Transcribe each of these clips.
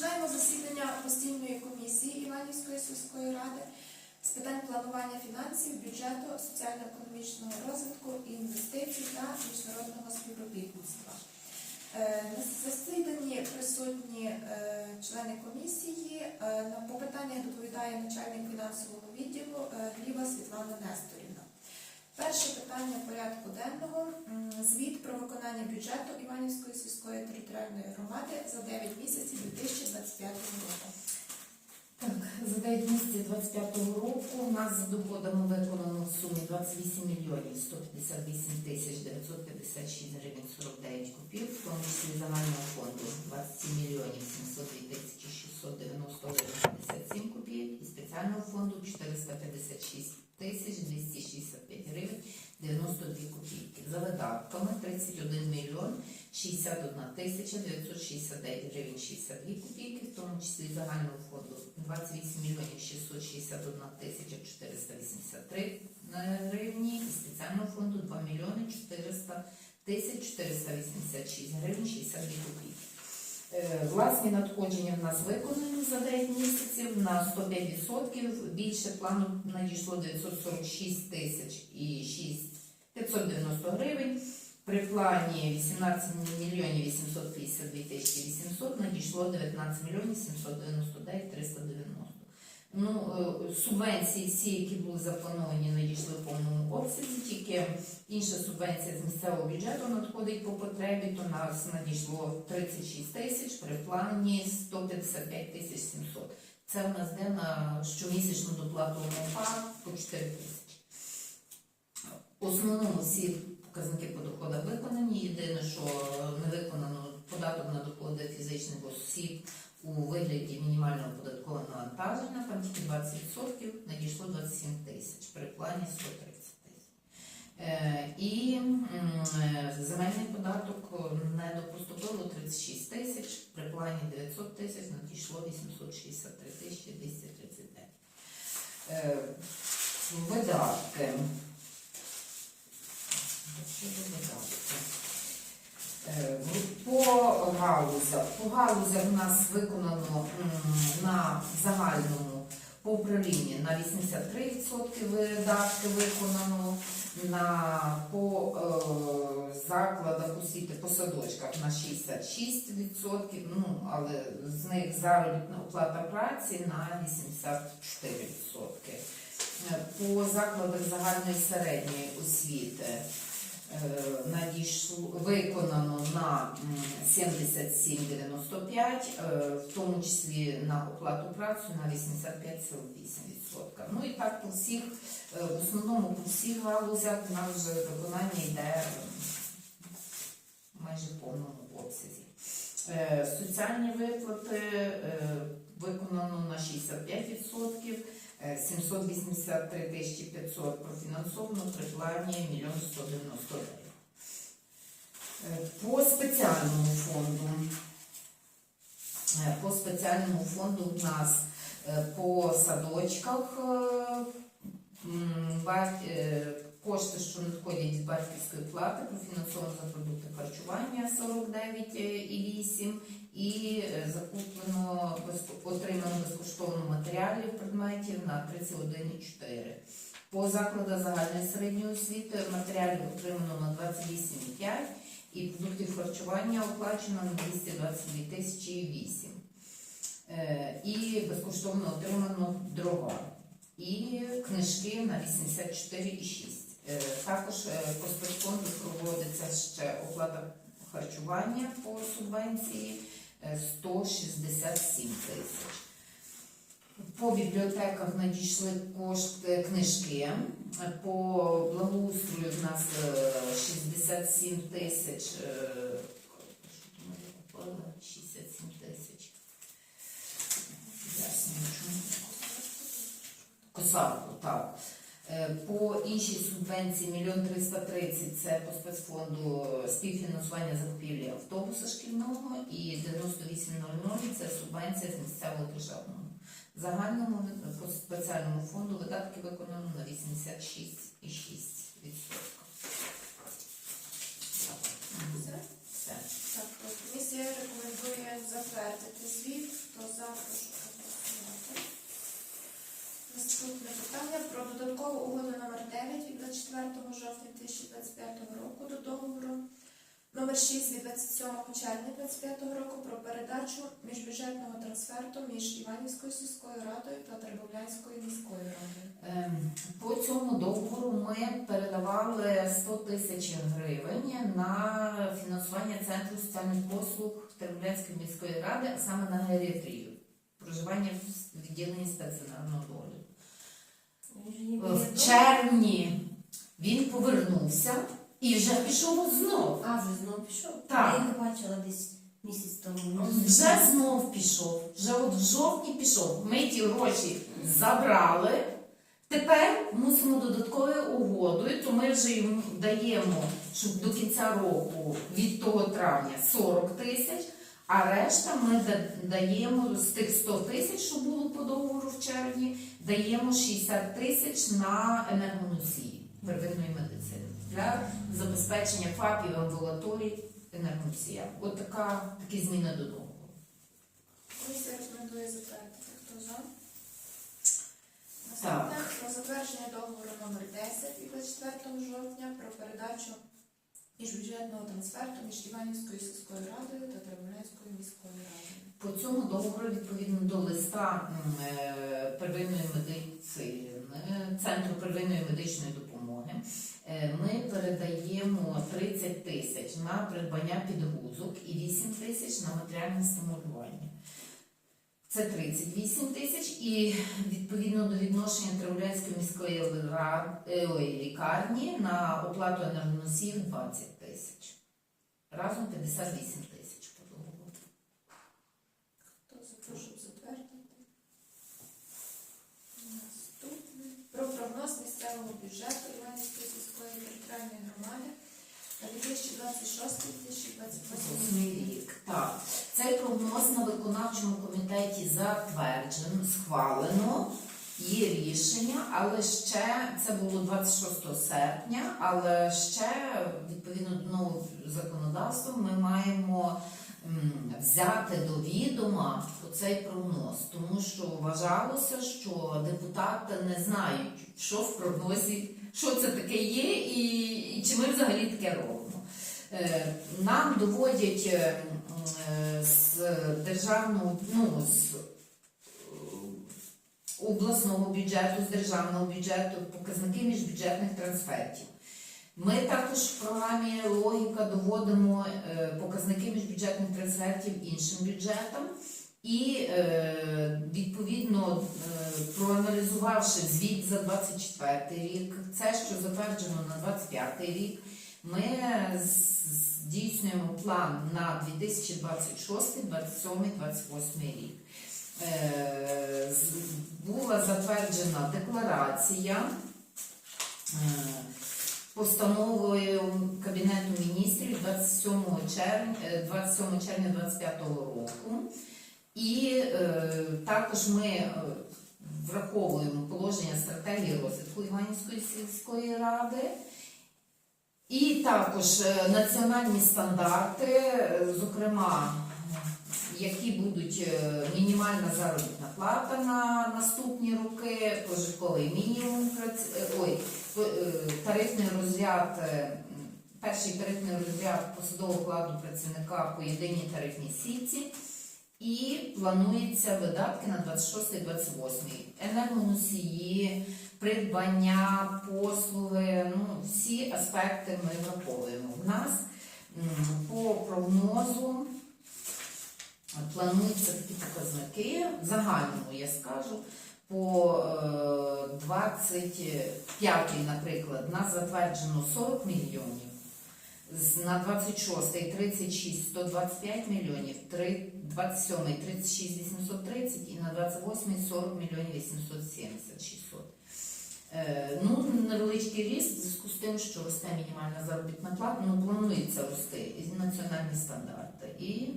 Починаємо засідання постійної комісії Іванівської сільської ради з питань планування фінансів, бюджету, соціально-економічного розвитку, інвестицій та міжнародного співробітництва. Е, На засіданні присутні е, члени комісії. Е, на- питаннях доповідає начальник фінансового відділу Гліва Світлана Несторівна. Перше питання порядку денного звіт про виконання бюджету Іванівської сільської територіальної громади за 9 місяців 2025 року. Так, за 9 місяців 25-го року у нас з доходами виконано в сумі 28 мільйонів 158 тисяч 956 гривень 49 копійок, в тому числі загального фонду 27 мільйонів 702 тисячі 690 гривень 57 копійок і спеціального фонду 456 тисяч 265 гривень 92 видатками 31 мільйон 61 тисяча 969 гривень 62 копійки, в тому числі загального фонду 28 мільйонів 661 тисяча 483 гривні і спеціального фонду 2 мільйони 400 тисяч 486 гривень 62 копійки. Е, Власні надходження в нас виконані за 9 місяців на 105%. Більше плану надійшло 946 тисяч і 6 590 гривень. При плані 18 мільйонів 852 тисячі 800 надійшло 19 мільйонів 799 390. Ну, е, субвенції всі, які були заплановані, надійшли в повному обсязі, тільки інша субвенція з місцевого бюджету надходить по потребі, то нас надійшло 36 тисяч, при плані 155 тисяч 700. Це у нас йде на щомісячну доплату МОПА по 4 тисячі. В основному всі показники по доходах виконані. Єдине, що не виконано податок на доходи фізичних осіб у вигляді мінімального податкового навантаження, там тільки 20%, надійшло 27 тисяч, при плані 130 тисяч. Е, І е, земельний податок не допоступило 36 тисяч, при плані 900 тисяч надійшло 863 тисячі 239. Е, Видатки. Що за видатки? Е, По галузях. По галузях у нас виконано на загальному по управлінні на 83% видатки виконано, на по е, закладах освіти, по садочках на 66%, ну, але з них заробітна оплата праці на 84%. Е, По закладах загальної середньої освіти е, надійшло виконано на м, 77,95, е, в тому числі на оплату праці на 85,8%. Ну і так по всіх, е, в основному по всіх галузях у нас вже виконання йде майже в повному обсязі. Е, Соціальні виплати е, виконано на 65%. Е, 783 тисячі 500 профінансовано при плані 1 190 гривень. Е, По спеціальному фонду. е, По спеціальному фонду у нас е, по садочках е, е, кошти, що надходять з батьківської плати, профінансовано за продукти харчування 49,8 і е, закуплено отримано безкоштовно матеріалів предметів на 31,4. По закладах загальної середньої освіти матеріалів отримано на 28,5 і продуктів харчування оплачено на 222 тисячі 8. Е, І безкоштовно отримано дрова. І книжки на 84,6. Е, Також е, по спецфонду проводиться ще оплата харчування по субвенції е, 167 тисяч. По бібліотеках надійшли кошти книжки. Е, По благоустрою в нас е, 67 тисяч. е, що там купила? 67 тисяч. Косарку, так. Е, По іншій субвенції 1 330 це по спецфонду співфінансування закупівлі автобуса шкільного і 9800 це субвенція з місцевого державного. Загальному по спеціальному фонду видатки виконано на 86,6%. Все? Все. Так, комісія рекомендує затвердити звіт. Хто Наступне питання про додаткову угоду номер 9 від 24 жовтня 2025 року до договору номер 6 від 27 червня 2025 року про передачу міжбюджетного трансферту між Іванівською сільською радою та Теребовлянською міською радою. Ем, По цьому договору ми передавали 100 тисяч гривень на фінансування центру соціальних послуг Тернопільської міської ради, а саме на геріатрію, проживання в відділенні стаціонарного догляду. В червні він повернувся і вже пішов знов. А, вже знов пішов? Так. Я його бачила десь місяць тому. Вже знов пішов. Вже от в жовтні пішов. Ми ті гроші забрали. Тепер мусимо додатковою угодою, то ми вже йому даємо, щоб до кінця року від того травня 40 тисяч, а решта ми даємо з тих 100 тисяч, що було по договору в червні, даємо 60 тисяч на енергоносії первинної медицини для забезпечення ФАПів, амбулаторій енергоносія. От така, такі зміни до договору. Комісія рекомендує затвердити. Хто за? Так. Наступне про затвердження договору номер 10 від 24 жовтня про передачу міжбюджетного трансферту між Іванівською сільською радою та Теребовлянською міською радою. По цьому договору, відповідно до листа е, первинної медицини, Центру первинної медичної допомоги, е, ми передаємо 30 тисяч на придбання підгузок і 8 тисяч на матеріальне стимулювання. Це 38 тисяч і відповідно до відношення Треволянської міської е, лікарні на оплату енергоносіїв 20 тисяч. Разом 58 тисяч по договору. Хто за те, щоб затвердити? Наступне про прогноз місцевого бюджету Іванівської сільської територіальної громади на 2026-2028 рік. Так, цей прогноз на виконавчому комітеті затверджено, схвалено. Є рішення, але ще це було 26 серпня, але ще відповідно до нового законодавства ми маємо взяти до відома цей прогноз, тому що вважалося, що депутати не знають, що в прогнозі, що це таке є, і, і чи ми взагалі таке робимо. Е, Нам доводять е, з державного, ну, з е, обласного бюджету, з державного бюджету показники міжбюджетних трансфертів. Ми також в програмі Логіка доводимо е, показники міжбюджетних трансфертів іншим бюджетам. І е, відповідно е, проаналізувавши звіт за 24 рік, це, що затверджено на 25 рік, ми здійснюємо план на 2026, 27, 28 рік. Е, Була затверджена декларація постановою Кабінету міністрів 27 червня, е, 27 червня 2025 року. І е, також ми е, враховуємо положення стратегії розвитку Іванівської сільської ради. І також е, національні стандарти, е, зокрема, які будуть мінімальна заробітна плата на наступні роки, прожитковий мінімум, ой, тарифний розряд, перший тарифний розряд посадового окладу працівника по єдиній тарифній сітці. І планується видатки на 26-28. Енергоносії, придбання, послуги, ну, всі аспекти ми враховуємо. У нас по прогнозу плануються такі показники, загальному я скажу, по е, 25, наприклад, нас затверджено 40 мільйонів. На 26 36 125 мільйонів, три- 27 36 830 і на 28 40 мільйонів 870 600. Е, ну, невеличкий ріст в зв'язку з тим, що росте мінімальна заробітна плата, ну планується рости національні стандарти, і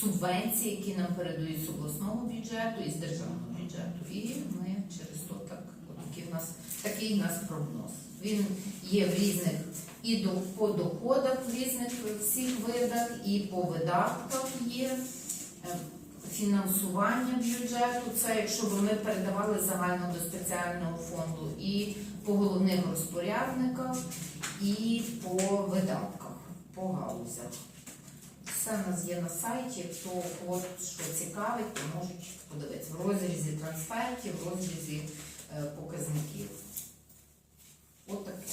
субвенції, які нам передають з обласного бюджету і з державного бюджету. І ми через то так, от такий в нас такий в нас прогноз. Він є в різних і по доходах в різних всіх видах, і по видатках є. Е, фінансування бюджету, це якщо б ми передавали загально до спеціального фонду і по головним розпорядниках, і по видатках, по галузях. Все в нас є на сайті, хто кого що цікавить, то можуть подивитися в розрізі трансфертів, в розрізі е, показників. Отаке.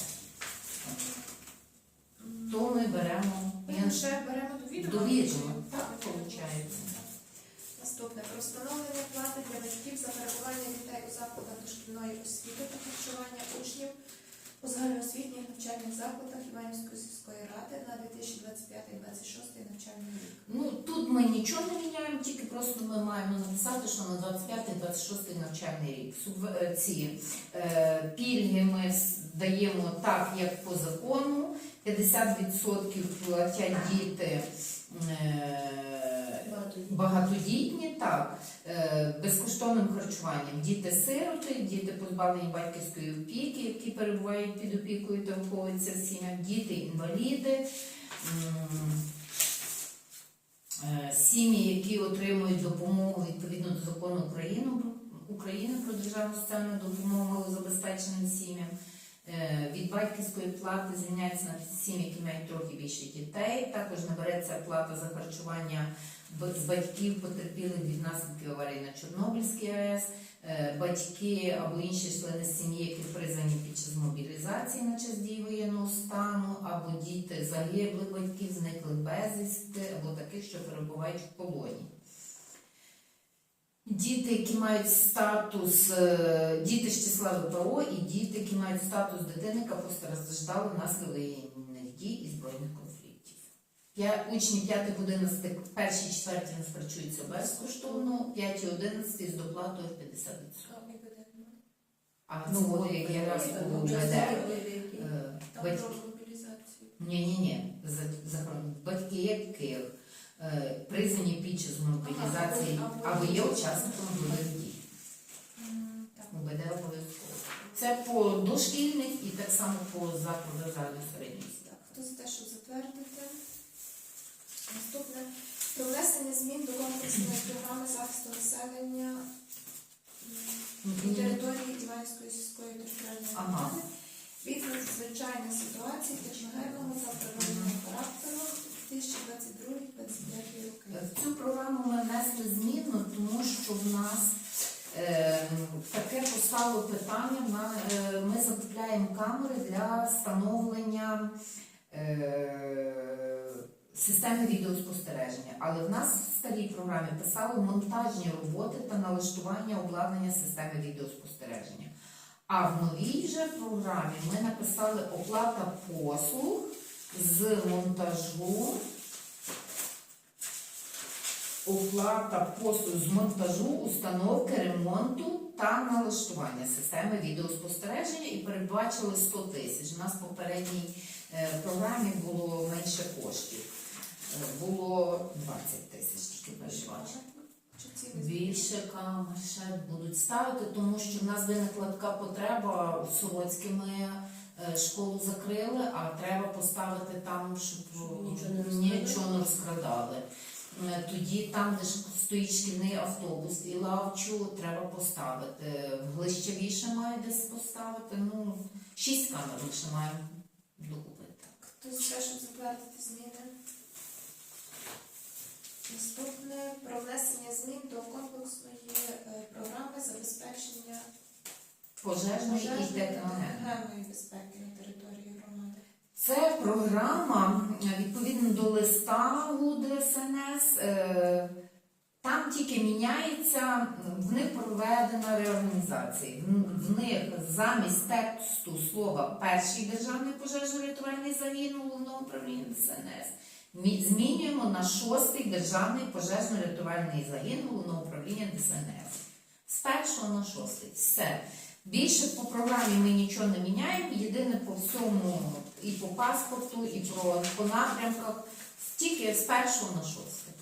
То ми беремо Ми лише беремо до відома. Так, виходить. Наступне про встановлення плати для батьків за перебування дітей у закладах дошкільної освіти та харчування учнів у загальноосвітніх навчальних закладах Іванівської сільської ради на 2025-2026 навчальний рік. Ну тут ми нічого не міняємо, тільки просто ми маємо написати, що на 25-26 навчальний рік Субве- е, е, пільги ми даємо так, як по закону. 50% платять діти. Е, Багатодітні, так, е, безкоштовним харчуванням. Діти-сироти, діти позбавлені батьківської опіки, які перебувають під опікою та виховуються в сім'ях, діти-інваліди, е, сім'ї, які отримують допомогу відповідно до закону України, України про державну соціальну допомогу малозабезпеченим сім'ям. Е, Від батьківської плати звільняється на сім'ї, які мають трохи більше дітей. Також набереться плата за харчування з батьків потерпілих від наслідків аварії на Чорнобильській АЕС, е, батьки або інші члени сім'ї, які призвані під час мобілізації на час дії воєнного стану, або діти загиблих батьків, зниклих безвісти, або таких, що перебувають в полоні. Діти, які мають статус, е, діти з числа ВПО і діти, які мають статус дитини, яка постраждала внаслідок дій і збройних конфліктів. П'я- Учні 5-11, перші четверті нас харчуються безкоштовно, 5-11 з доплатою в 50%. А, і ну, ну, от як Ну, вже ВД. бойовики. е, Там батьки- мобілізацію. ні, ні, ні. За, за батьки яких е, призвані під час мобілізації або- є учасниками бойових дій. УБД обов'язково. Це по дошкільних і так само по закладах загальної середньої освіти. Хто за те, щоб затвердити? Наступне про внесення змін до комплексної програми захисту населення території Іванської сільської територіальної громади від надзвичайних ситуацій техногенного та природного характеру 2022-2025 роки. Цю програму ми внесли зміну, тому що в нас е, таке постало питання. на- е, Ми закупляємо камери для встановлення е, системи відеоспостереження. Але в нас в старій програмі писали монтажні роботи та налаштування обладнання системи відеоспостереження. А в новій вже програмі ми написали оплата послуг з монтажу оплата послуг з монтажу, установки, ремонту та налаштування системи відеоспостереження і передбачили 100 тисяч. У нас в попередній е, програмі було менше коштів. Е, Було 20 тисяч тільки передбачено. Більше камер ще будуть ставити, тому що в нас виникла така потреба в Солоцьке ми е, школу закрили, а треба поставити там, щоб нічого не розкрадали. Е, Тоді там, де стоїть шкільний автобус і лавчу, треба поставити. В Глищевіше має десь поставити. Ну, шість камер ми ще маємо докупити. Хто за те, щоб затвердити зміни? Наступне про внесення змін до комплексної е, програми забезпечення Пожежної і техногенної. техногенної безпеки на території громади. Це програма е, відповідно до листа ГУД СНС. е, Там тільки міняється, в них проведена реорганізація. В- В них замість тексту слова перший державний пожежно-рятувальний загін головного управління ДСНС мі- змінюємо на шостий державний пожежно-рятувальний загін головного управління ДСНС. З першого на шостий. Все. Більше по програмі ми нічого не міняємо. Єдине по всьому і по паспорту, і про по напрямках. Тільки з першого на шостий.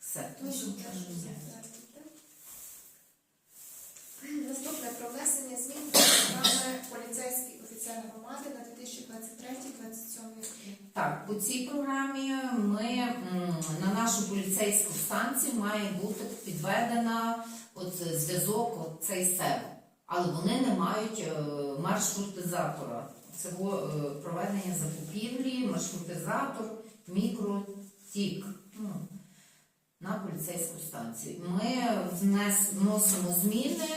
Все. Міняємо. Наступне про внесення змін до програми поліцейський офіцер громади на 2023-2027 роки. Так, по цій програмі ми на нашу поліцейську станцію має бути підведена зв'язок, цей сев. Але вони не мають е, маршрутизатора. Це е, проведення закупівлі, маршрутизатор, мікротік ну, на поліцейську станцію. Ми вносимо зміни,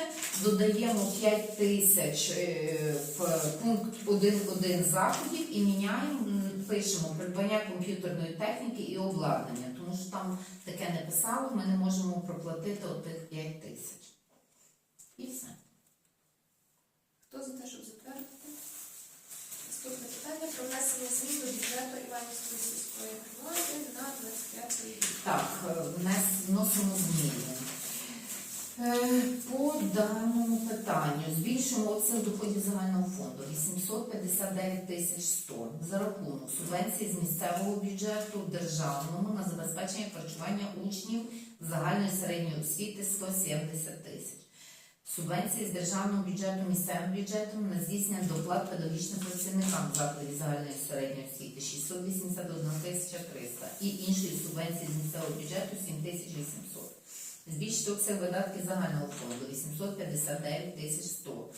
додаємо 5 тисяч е, в пункт 1.1 заходів і пишемо придбання комп'ютерної техніки і обладнання, тому що там таке не писало, ми не можемо проплатити отих 5 тисяч. І все. Хто за те, щоб затвердити? Наступне питання про внесення змін до бюджету Іванівської сільської громади на 25 рік. Так, вносимо зміни. Е, По даному питанню збільшуємо обсяг доходів загального фонду 859 тисяч 100 за рахунок субвенції з місцевого бюджету державному на забезпечення харчування учнів загальної середньої освіти 170 тисяч. Субвенції з державного бюджету місцевим бюджетом на здійснення доплат педагогічним працівникам закладів загальної середньої освіти 681 тисяча 300 і іншої субвенції з місцевого бюджету 7800. Збільшити обсяг видатків загального фонду 859 тисяч 100.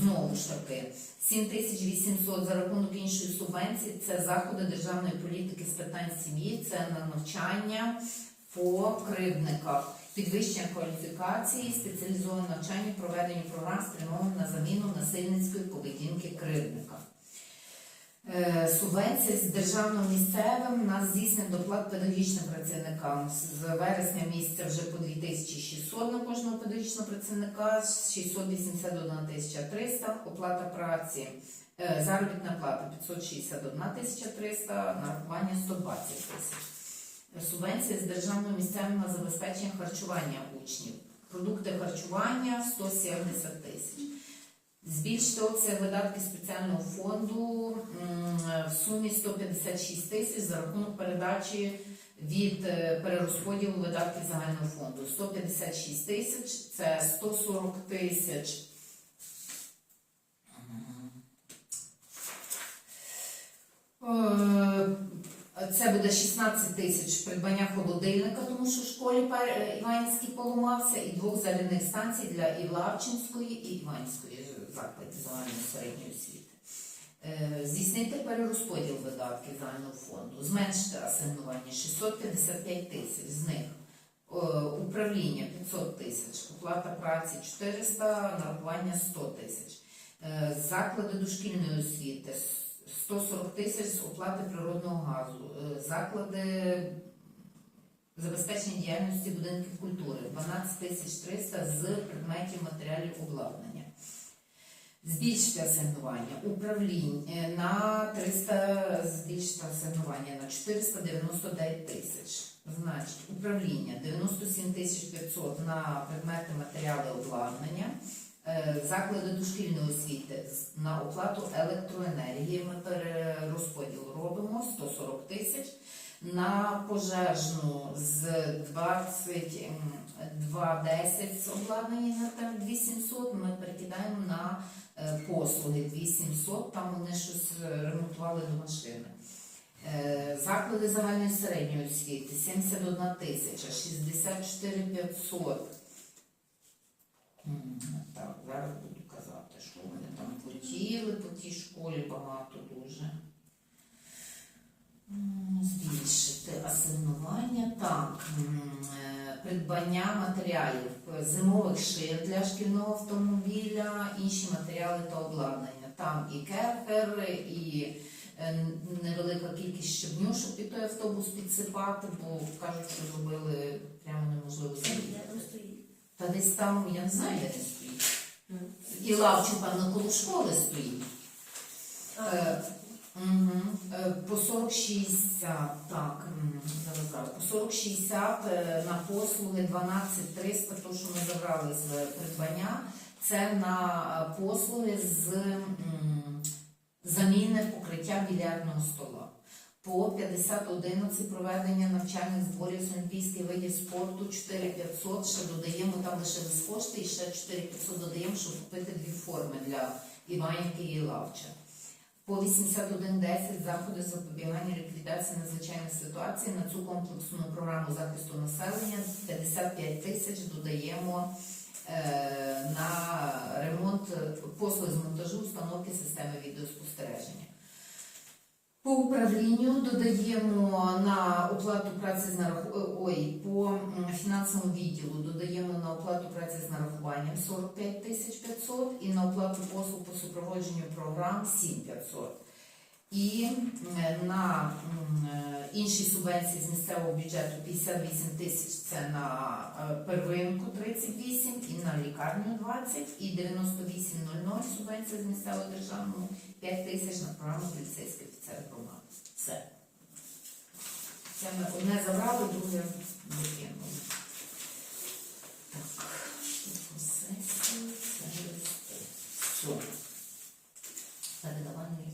Знову ж таки, 7800 за рахунок іншої субвенції це заходи державної політики з питань сім'ї, це на навчання по кривдниках, підвищення кваліфікації, спеціалізоване навчання, проведення програм спрямовано на заміну насильницької поведінки кривдника. Е, Субвенція з державним місцевим на здійснення доплат педагогічним працівникам з вересня місяця вже по 2600 на кожного педагогічного працівника, 681 тисяча 300, оплата праці, е, заробітна плата 561 тисяча 300, нарахування 120 тисяч. Субвенція з державного місцевим на забезпечення харчування учнів. Продукти харчування 170 тисяч. Збільшити обсяг видатків спеціального фонду в сумі 156 тисяч за рахунок передачі від е, перерозподілу видатків загального фонду. 156 тисяч це 140 тисяч. Це буде 16 тисяч придбання холодильника, тому що в школі е, поламався, і двох зарядних станцій для Івлавчинської і Іванівської закладів середньої освіти. Е, Здійснити перерозподіл видатків загального фонду, зменшити асигнування 655 тисяч, з них е, управління 500 тисяч, оплата праці 400, нарахування 100 тисяч. Заклади дошкільної освіти 140 тисяч з оплати природного газу. Е, Заклади забезпечення діяльності будинків культури 12 тисяч 300 з предметів матеріалів обладнання. Збільшити асигнування управління на 300 збільшити асигнування на 499 тисяч. Значить, управління 97 тисяч 500 на предмети матеріали обладнання. Е, Заклади дошкільної освіти на оплату електроенергії ми перерозподіл робимо 140 тисяч. На пожежну з 22,10 з обладнання на там 2700 ми перекидаємо на е, послуги 2700, там вони щось е, ремонтували до машини. Заклади загальної середньої освіти 71 тисяча, 64 500. Так, зараз буду казати, що вони там хотіли по тій школі багато дуже. Збільшити асигнування. Так, е, придбання матеріалів е, зимових шин для шкільного автомобіля, інші матеріали та обладнання. Там і керхер, і е, невелика кількість щебню, щоб під той автобус підсипати, бо кажуть, що зробили прямо неможливо зробити. Де там стоїть? Та десь там, я не знаю, де він стоїть. І лавчик, певно, коло школи стоїть. Е, Угу. По 40-60, так, м, зараз, зараз, по 40-60 е, на послуги 12-300, то, що ми забрали з придбання, це на е, послуги з м, заміни покриття більярдного стола. По 50-11 проведення навчальних зборів з олімпійських видів спорту 4500, ще додаємо там лишились кошти, і ще 4500 додаємо, щоб купити дві форми для Іванівки і Лавча. По 81.10 заходи запобігання ліквідації надзвичайних ситуацій на цю комплексну програму захисту населення 55 тисяч додаємо е, на ремонт послуг з монтажу установки системи відеоспостереження. По управлінню додаємо на оплату праці з нараху... ой, по фінансовому відділу додаємо на оплату праці з нарахуванням 45 500 і на оплату послуг по супроводженню програм 7 500. І на м, е, інші субвенції з місцевого бюджету 58 тисяч це на первинку 38 і на лікарню 20 і 9800 субвенція з місцевого державного 5 тисяч на програму поліцейський офіцер громади. Все. Це ми одне забрали, друге викинули. Так, тут по сесії, це листи. Все. Передавальний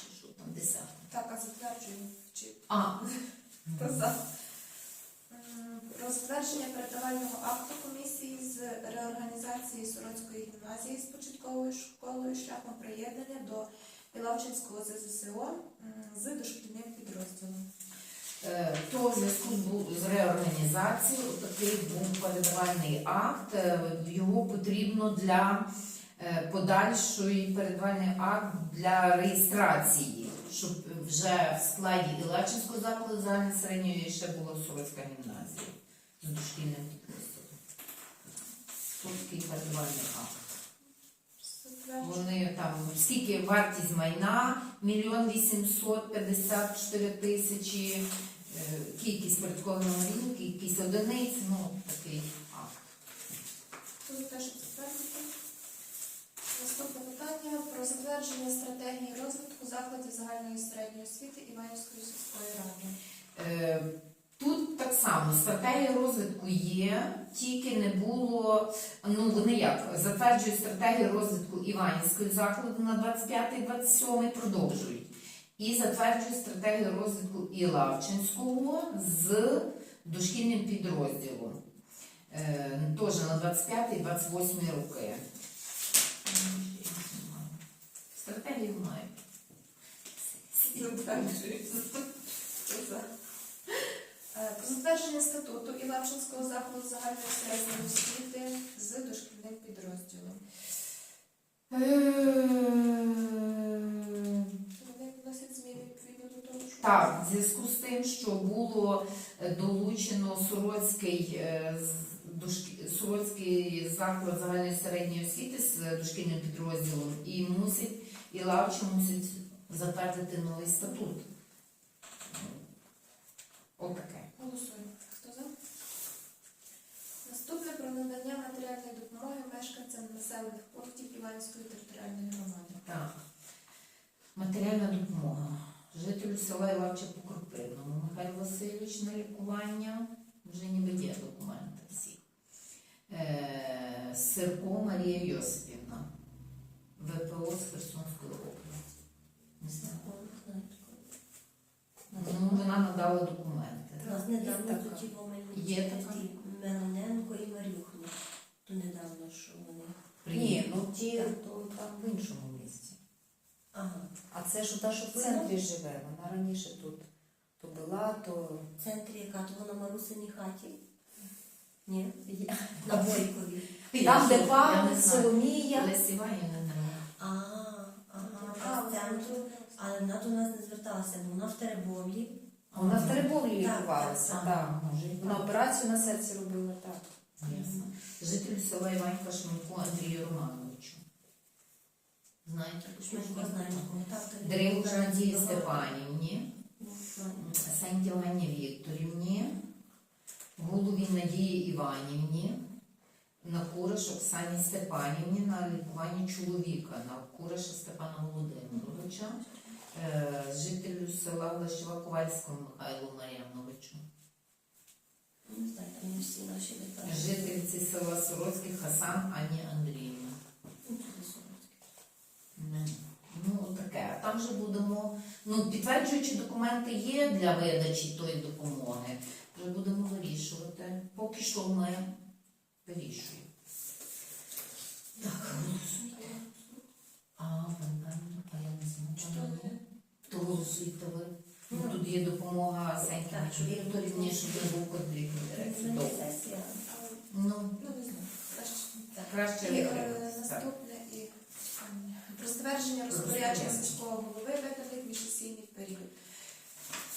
чи що там, десяте. Так, а затверджуємо. Чи А, хто за? Про затвердження передавального акту комісії з реорганізації Сороцької гімназії з початковою школою шляхом приєднання до Білавчинського ЗЗСО м, з дошкільним підрозділом. Е, То в зв'язку з реорганізацією такий був передавальний акт. Е, Його потрібно для е, подальшої передавальний акт для реєстрації, щоб вже в складі Ілачинського закладу загальної середньої ще була Сорочка гімназія з дошкільним підрозділом. Тут такий передавальний акт. Вони там скільки вартість майна, мільйон вісімсот п'ятдесят чотири тисячі, е, кількість порядкових номерів, кількість одиниць, ну такий акт. Хто за те. Наступне питання про затвердження стратегії розвитку закладів загальної середньої освіти Іванівської сільської ради. Е, Тут само стратегія розвитку є, тільки не було. Ну вони як затверджують стратегію розвитку Іванівської закладу на 25-27 продовжують. І затверджують стратегію розвитку Ілавчинського з дошкільним підрозділом. Е, теж на 25-28 роки. Стратегію мають. Затверджується. Е, Про затвердження статуту Ілавчинського закладу загальної середньої освіти з дошкільним підрозділом. Вони вносять зміни відповідно до того, що Так, в зв'язку з тим, що було е, долучено Сороцький, е, Сороцький заклад загальної середньої освіти з дошкільним підрозділом, і мусить, і Лавче мусить затвердити новий статут. Отаке. Голосуємо. Хто за? Наступне про надання матеріальної допомоги мешканцям населених пунктів Іванської територіальної громади. Так. Матеріальна допомога. Жителю села Івача по Кропивному. Михайло Васильович на лікування. Вже ніби є документи всі. Е, Сирко Марія Йосипівна. ВПО з Херсонської області. Не знаю. Ну, вона надала документи. Нас недавно така. тут ті момент Є така? Мироненко і Марюхни. То недавно, що вони. Ні, ну ті то там в іншому місці. Ага. А це ж та, що в центрі живе. Вона раніше тут то була, то В центрі яка то вона на Марусиній хаті. Ні? Я- На Бойкові. там, де Я пан не знаю. Соломія. Лесі Іванівна немає. А, ага, а в центру. Але вона до нас не зверталася, бо вона в Теребовлі. Вона в Теребовлі лікувалася. так, Так, Вона операцію на серці робила так. Ясно. Жителю села Іванька Шмелько Андрію Романовичу. Знаєте, Шмелько так. Дринка Надії Степанівні, знаю. Сенті Ганні Вікторівні, Голові Надії Іванівні, на Куриш Оксані Степанівні на лікування чоловіка, на Куриша Степана Володимировича, е, жителю села Глащова Ковальського Михайлу Мар'яновичу, випадки. жительці села Сороцьких Хасан Ані Андріївна. Ну, це Сорочки. Не. Ну, таке. А там же будемо. Ну, підтверджуючі документи є для видачі тої допомоги. Вже будемо вирішувати. Поки що ми вирішуємо. Так, голосуйте. А, пан, а я не знаю. Що пан, не є допомога Сенькій Так, щоб він був- Вікторівні, щоб він був сесія. Ну, Ну, не знаю. Краще. краще І е. Так. наступне і ем, про затвердження розпорядження сільського голови виданих міжсесійних період.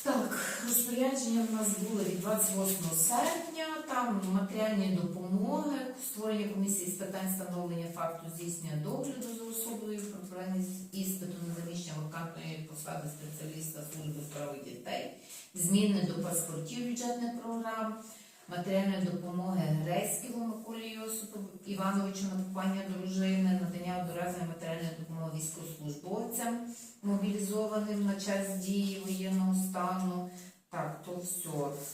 Так, розпорядження в нас були від 28 серпня, там матеріальні допомоги, створення комісії з питань встановлення факту здійснення догляду за особою, про проведення іспиту на заміщення вакантної посади спеціаліста служби справи дітей, зміни до паспортів бюджетних програм, матеріальної допомоги Грецькому Миколі Йосипу Івановичу на купання дружини, надання одноразової матеріальної допомоги військовослужбовцям мобілізованим на час дії воєнного стану. Так, то все.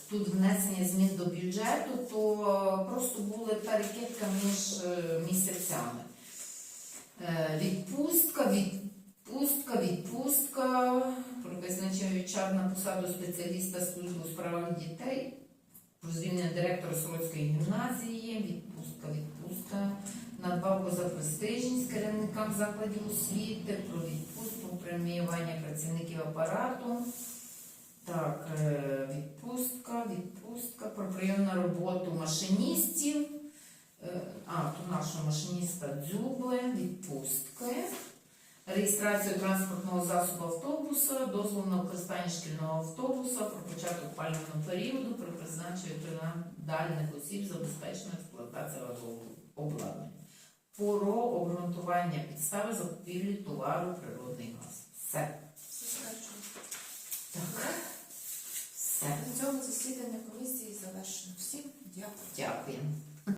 Тут внесення змін до бюджету, то просто були перекидка між е, місяцями. Е, Відпустка, відпустка, відпустка. Про визначення на посаду спеціаліста служби у справах дітей. Про звільнення директора Сорочської гімназії, відпустка, відпустка. Надбавку за престижність керівникам закладів освіти, про відпустку, преміювання працівників апарату. Так, е, відпустка, відпустка, про прийом на роботу машиністів. Е, А, то нашого машиніста дзюбли, відпустки. Реєстрацію транспортного засобу автобуса, дозвол на використання шкільного автобуса, про початок пального періоду, про призначення відповідальних осіб забезпечення експлуатації обладнання. Про обґрунтування підстави закупівлі товару природний газ. Все. Все. Так. Все. На цьому засідання комісії завершено. Всім дякую. Дякую.